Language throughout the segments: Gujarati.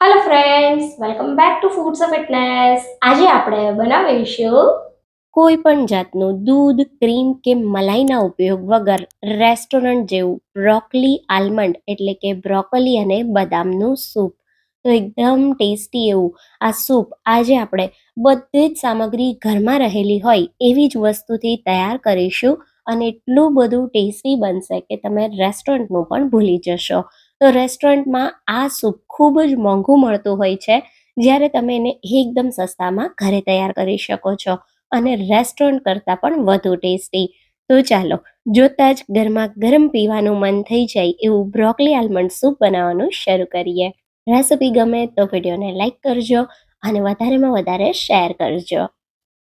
Hello friends welcome back to foods of fitness આજે આપણે બનાવીશું કોઈ પણ જાતનું દૂધ ક્રીમ કે મલાઈના ઉપયોગ વગર રેસ્ટોરન્ટ જેવું બ્રોકલી આલમંડ એટલે કે બ્રોકોલી અને બદામનું સૂપ તો એકદમ ટેસ્ટી એવું આ સૂપ આજે આપણે બધી જ સામગ્રી ઘરમાં રહેલી હોય એવી જ વસ્તુથી તૈયાર કરીશું અને એટલું બધું ટેસ્ટી બનશે કે તમે રેસ્ટોરન્ટનું પણ ભૂલી જશો. તો રેસ્ટોરન્ટમાં આ સૂપ ખૂબ જ મોંઘું મળતું હોય છે, જ્યારે તમે એને એકદમ સસ્તામાં ઘરે તૈયાર કરી શકો છો અને રેસ્ટોરન્ટ કરતાં પણ વધુ ટેસ્ટી. તો ચાલો, જોતાં જ ગરમા ગરમ પીવાનું મન થઈ જાય એવું બ્રોકલી આલમંડ સૂપ બનાવવાનું શરૂ કરીએ. રેસિપી ગમે તો વિડીયોને લાઇક કરજો અને વધારેમાં વધારે શેર કરજો.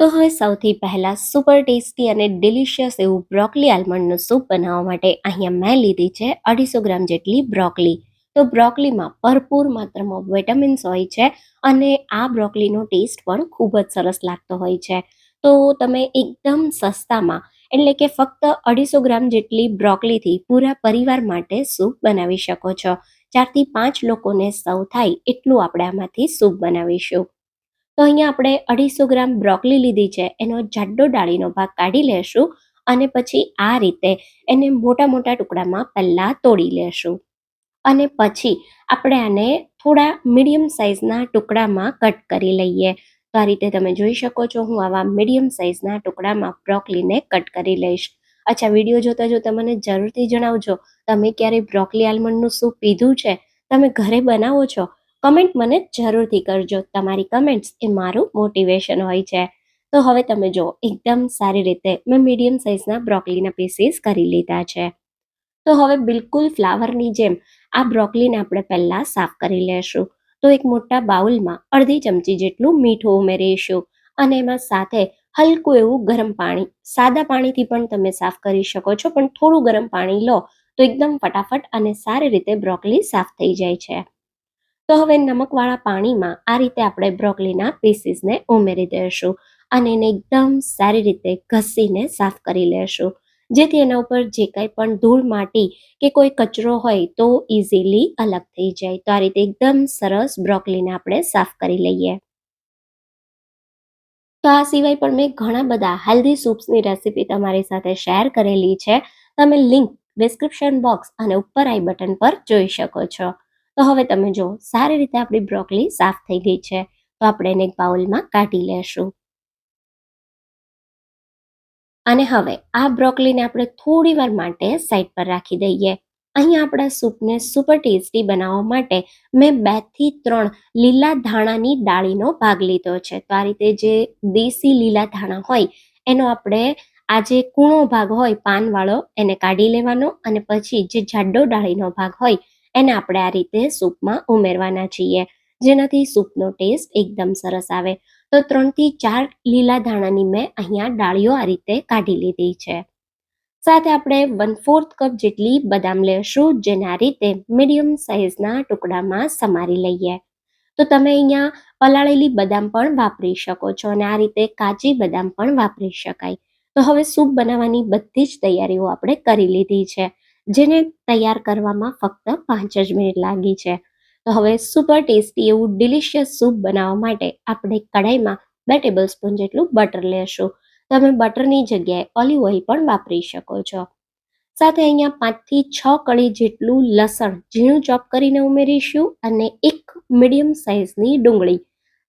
તો હવે સૌથી પહેલાં સુપર ટેસ્ટી અને ડિલિશિયસ એવું બ્રોકલી આલમંડનું સૂપ બનાવવા માટે અહીંયા મેં લીધી છે અઢીસો ગ્રામ જેટલી બ્રોકલી તો બ્રોકલીમાં ભરપૂર માત્રામાં વિટામિન્સ હોય છે અને આ બ્રોકલીનો ટેસ્ટ પણ ખૂબ જ સરસ લાગતો હોય છે. તો તમે એકદમ સસ્તામાં, એટલે કે ફક્ત અઢીસો ગ્રામ જેટલી બ્રોકલીથી પૂરા પરિવાર માટે સૂપ બનાવી શકો છો. ચારથી પાંચ લોકોને સૌ થાય એટલું આપણે આમાંથી સૂપ બનાવીશું. તો અહીંયા આપણે અઢીસો ગ્રામ બ્રોકલી લીધી છે. એનો જાડો ડાળીનો ભાગ કાઢી લેશું અને પછી આ રીતે એને મોટા મોટા ટુકડામાં પહેલાં તોડી લેશું. અને પછી આપણે આને થોડા મીડિયમ સાઇઝના ટુકડામાં કટ કરી લઈએ. તો આ રીતે તમે જોઈ શકો છો, હું આવા મીડિયમ સાઇઝના ટુકડામાં બ્રોકલીને કટ કરી લઈશ. અચ્છા, વીડિયો જોતા જોતા મને જરૂરથી જણાવજો, તમે ક્યારેય બ્રોકલી આલમંડનું સૂપ પીધું છે? તમે ઘરે બનાવો છો? કમેન્ટ મને જરૂરથી કરજો. તમારી કમેન્ટ્સ એ મારું મોટિવેશન હોય છે. તો હવે તમે જો એકદમ સારી રીતે મેં મીડિયમ સાઇઝના બ્રોકલીના પીસીસ કરી લીધા છે. તો હવે બિલકુલ ફ્લાવરની જેમ આ બ્રોકલીને આપણે પહેલાં સાફ કરી લેશું. તો એક મોટા બાઉલમાં અડધી ચમચી જેટલું મીઠું ઉમેરીશું અને એમાં સાથે હલકું એવું ગરમ પાણી, સાદા પાણીથી પણ તમે સાફ કરી શકો છો, પણ થોડું ગરમ પાણી લો તો એકદમ ફટાફટ અને સારી રીતે બ્રોકલી સાફ થઈ જાય છે. તો હવે નમકવાળા પાણીમાં આ રીતે આપણે બ્રોકલીના પીસીસને ઉમેરી દઈશું અને એને એકદમ સારી રીતે ઘસીને સાફ કરી લેશું. જેથી એના ઉપર જે કંઈ પણ ધૂળ માટી કે કોઈ કચરો હોય તો ઇઝીલી અલગ થઈ જાય. તો આ રીતે એકદમ સરસ બ્રોકલીને આપણે સાફ કરી લઈએ. તો આ સિવાય પણ મેં ઘણા બધા હેલ્ધી સૂપ્સની રેસિપી તમારી સાથે શેર કરેલી છે. તમે લિંક ડિસ્ક્રિપ્શન બોક્સ અને ઉપર આઈ બટન પર જોઈ શકો છો. તો હવે તમે જો સારી રીતે આપણી બ્રોકલી સાફ થઈ ગઈ છે. તો આપણે એને એક બાઉલમાં કાઢી લેશું. અને હવે આ બ્રોકલીને આપણે થોડી વાર માટે સાઈડ પર રાખી દઈએ. અહીંયા આપણા સૂપને સુપર ટેસ્ટી બનાવવા માટે મેં બેથી ત્રણ લીલા ધાણાની ડાળીનો ભાગ લીધો છે. તો આ રીતે જે દેશી લીલા ધાણા હોય, એનો આપણે આ જે કૂણો ભાગ હોય, પાનવાળો, એને કાઢી લેવાનો અને પછી જે જાડો ડાળીનો ભાગ હોય એને આપણે આ રીતે સૂપમાં ઉમેરવાના છીએ. જેનાથી સૂપનો ટેસ્ટ એકદમ સરસ આવે. તો ત્રણથી ચાર લીલા ધાણાની મેં અહીંયા ડાળીઓ આ રીતે કાઢી લીધી છે. સાથે આપણે વન ફોર્થ કપ જેટલી બદામ લેશું, જેને આ રીતે મીડિયમ સાઇઝના ટુકડામાં સમારી લઈએ. તો તમે અહીંયા પલાળેલી બદામ પણ વાપરી શકો છો અને આ રીતે કાચી બદામ પણ વાપરી શકાય. તો હવે સૂપ બનાવવાની બધી જ તૈયારીઓ આપણે કરી લીધી છે. જેને તૈયાર કરવામાં ફક્ત પાંચ જ મિનિટ લાગી છે. તો હવે સુપર ટેસ્ટી એવું ડિલિશિયસ સૂપ બનાવવા માટે આપણે કઢાઈમાં બે ટેબલ સ્પૂન જેટલું બટર લેશું. તમે બટરની જગ્યાએ ઓલિવ ઓઇલ પણ વાપરી શકો છો. સાથે અહીંયા પાંચથી છ કળી જેટલું લસણ ઝીણું ચોપ કરીને ઉમેરીશું અને એક મીડિયમ સાઇઝની ડુંગળી.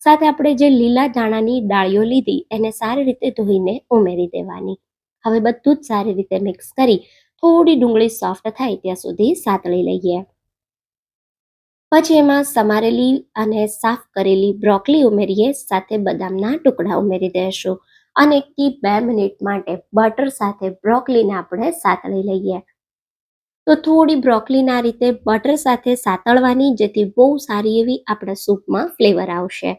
સાથે આપણે જે લીલા ધાણાની ડાળીઓ લીધી એને સારી રીતે ધોઈને ઉમેરી દેવાની. હવે બધું જ સારી રીતે મિક્સ કરી થોડી ડુંગળી સોફ્ટ થાય ત્યાં સુધી સાતળી લઈએ. પછી એમાં સમારેલી અને સાફ કરેલી બ્રોકલી ઉમેરીએ, સાથે બદામના ટુકડા ઉમેરી દઈશું અને એકથી બે મિનિટ માટે બટર સાથે બ્રોકલીને આપણે સાતળી લઈએ. તો થોડી બ્રોકલીના રીતે બટર સાથે સાતળવાની, જેથી બહુ સારી એવી આપણા સૂપમાં ફ્લેવર આવશે.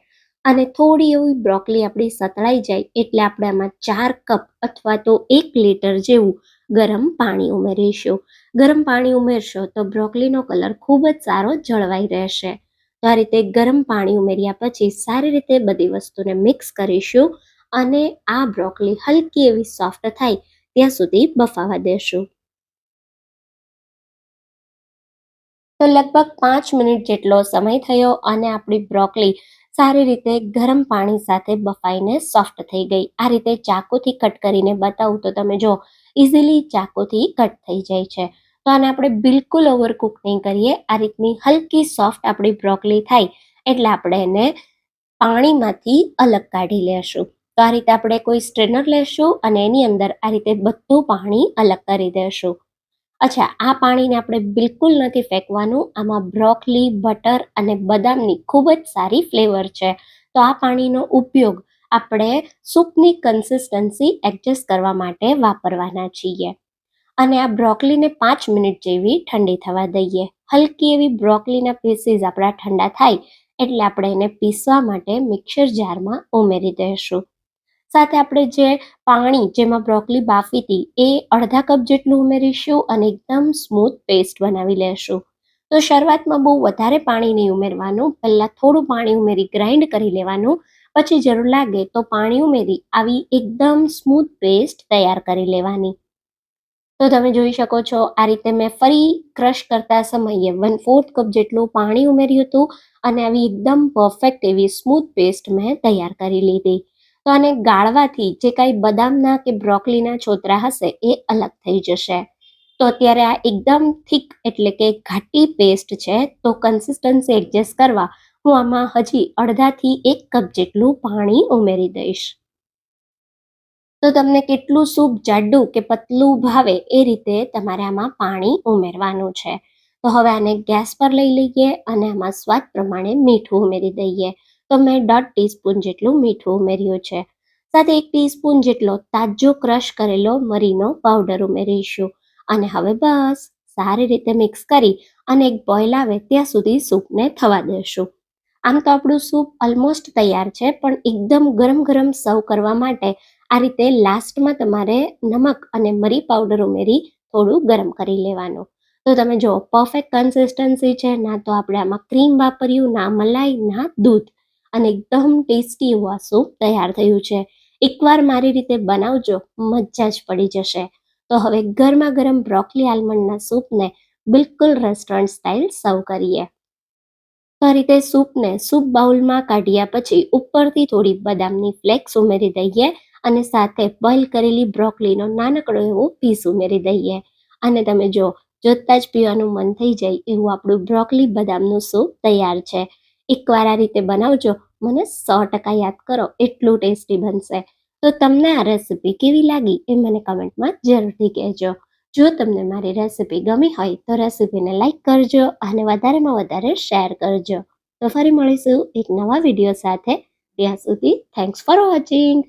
અને થોડી એવી બ્રોકલી આપણી સતળાઈ જાય, એટલે આપણે આમાં ચાર કપ અથવા તો એક લીટર જેવું ગરમ પાણી ઉમેરીશું. ગરમ પાણી ઉમેરશો તો બ્રોકલીનો કલર ખૂબ જ સારો જળવાઈ રહેશે. તો આ રીતે ગરમ પાણી ઉમેર્યા પછી સારી રીતે બધી વસ્તુને મિક્સ કરીશું અને આ બ્રોકલી હલકી એવી સોફ્ટ થાય ત્યાં સુધી બફાવા દેશું. તો લગભગ પાંચ મિનિટ જેટલો સમય થયો અને આપણી બ્રોકલી સારી રીતે ગરમ પાણી સાથે બફાઈને સોફ્ટ થઈ ગઈ. આ રીતે ચાકુથી કટ કરીને બતાવું તો તમે જો ઇઝીલી ચાકુથી કટ થઈ જાય છે. તો આને આપણે બિલકુલ ઓવરકુક નહીં કરીએ. આ રીતની હલકી સોફ્ટ આપણી બ્રોકલી થાય એટલે આપણે એને પાણીમાંથી અલગ કાઢી લેશું. તો આ રીતે આપણે કોઈ સ્ટ્રેનર લેશું અને એની અંદર આ રીતે બધું પાણી અલગ કરી દેશું. અચ્છા, આ પાણીને આપણે બિલકુલ નથી ફેંકવાનું. આમાં બ્રોકલી, બટર અને બદામની ખૂબ જ સારી ફ્લેવર છે. તો આ પાણીનો ઉપયોગ આપણે સૂપની કન્સિસ્ટન્સી એડજસ્ટ કરવા માટે વાપરવાના છીએ. અને આ બ્રોકલીને પાંચ મિનિટ જેવી ઠંડી થવા દઈએ. હલકી એવી બ્રોકલીના પીસીસ આપણા ઠંડા થાય એટલે આપણે એને પીસવા માટે મિક્સર જારમાં ઉમેરી દઈશું. સાથે આપણે જે પાણી જેમાં બ્રોકલી બાફી હતી, એ અડધા કપ જેટલું ઉમેરીશું અને એકદમ સ્મૂથ પેસ્ટ બનાવી લેશું. તો શરૂઆતમાં બહુ વધારે પાણી નહીં ઉમેરવાનું, પહેલાં થોડું પાણી ઉમેરી ગ્રાઇન્ડ કરી લેવાનું, પછી જરૂર લાગે તો પાણી ઉમેરી આવી એકદમ સ્મૂથ પેસ્ટ તૈયાર કરી લેવાની. તો તમે જોઈ શકો છો, આ રીતે મેં ફરી ક્રશ કરતા સમયે વન ફોર્થ કપ જેટલું પાણી ઉમેર્યું હતું અને આવી એકદમ પરફેક્ટ એવી સ્મૂથ પેસ્ટ મેં તૈયાર કરી લીધી. તો આને ગાળવાથી જે કાંઈ બદામના કે બ્રોકલીના છોતરા હશે એ અલગ થઈ જશે. તો અત્યારે આ એકદમ થીક એટલે કે ઘાટી પેસ્ટ છે તો કન્સિસ્ટન્સી એડજસ્ટ કરવા હું આમાં હજી અડધાથી એક કપ જેટલું પાણી ઉમેરી દઈશ. તો તમને કેટલું સૂપ જાડું કે પતલું ભાવે એ રીતે તમારે આમાં પાણી ઉમેરવાનું છે. તો હવે આને ગેસ પર લઈ લઈએ અને આમાં સ્વાદ પ્રમાણે મીઠું ઉમેરી દઈએ. તો મેં દોઢ ટીસ્પૂન જેટલું મીઠું ઉમેર્યું છે. સાથે એક ટીસ્પૂન જેટલો તાજો ક્રશ કરેલો મરીનો પાવડર ઉમેરીશું. અને હવે બસ સારી રીતે મિક્સ કરી અને એક બોઇલ આવે ત્યાં સુધી સૂપને થવા દેશું. આમ તો આપણું સૂપ ઓલમોસ્ટ તૈયાર છે, પણ એકદમ ગરમ ગરમ સર્વ કરવા માટે આ રીતે લાસ્ટમાં તમારે નમક અને મરી પાવડર ઉમેરી થોડું ગરમ કરી લેવાનું. તો તમે જો પરફેક્ટ કન્સિસ્ટન્સી છે, ના તો આપણે આમાં ક્રીમ વાપર્યું, ના મલાઈ, ના દૂધ. અને એકદમ ટેસ્ટી એવું આ સૂપ તૈયાર થયું છે. એકવાર મારી રીતે બનાવજો, મજા જ પડી જશે. તો હવે ગરમા ગરમ બ્રોકલી આલમંડના સૂપને બિલકુલ રેસ્ટોરન્ટ સ્ટાઇલ સર્વ કરીએ. તો આ રીતે સૂપને સૂપ બાઉલમાં કાઢ્યા પછી ઉપરથી થોડી બદામની ફ્લેક્સ ઉમેરી દઈએ અને સાથે બોઇલ કરેલી બ્રોકલીનો નાનકડો એવો પીસ ઉમેરી દઈએ. અને તમે જો, જોતાં જ પીવાનું મન થઈ જાય એવું આપણું બ્રોકલી બદામનું સૂપ તૈયાર છે. એકવાર આ રીતે બનાવજો મને સો ટકા યાદ કરો, એટલું ટેસ્ટી બનશે. તો તમને આ રેસીપી કેવી લાગી એ મને કમેન્ટમાં જરૂરથી કહેજો. જો તમને મારી રેસીપી ગમી હોય તો રેસીપીને લાઈક કરજો અને વધારેમાં વધારે શેર કરજો. તો ફરી મળીશું એક નવા વીડિયો સાથે. ત્યાં સુધી થેન્ક્સ ફોર વોચિંગ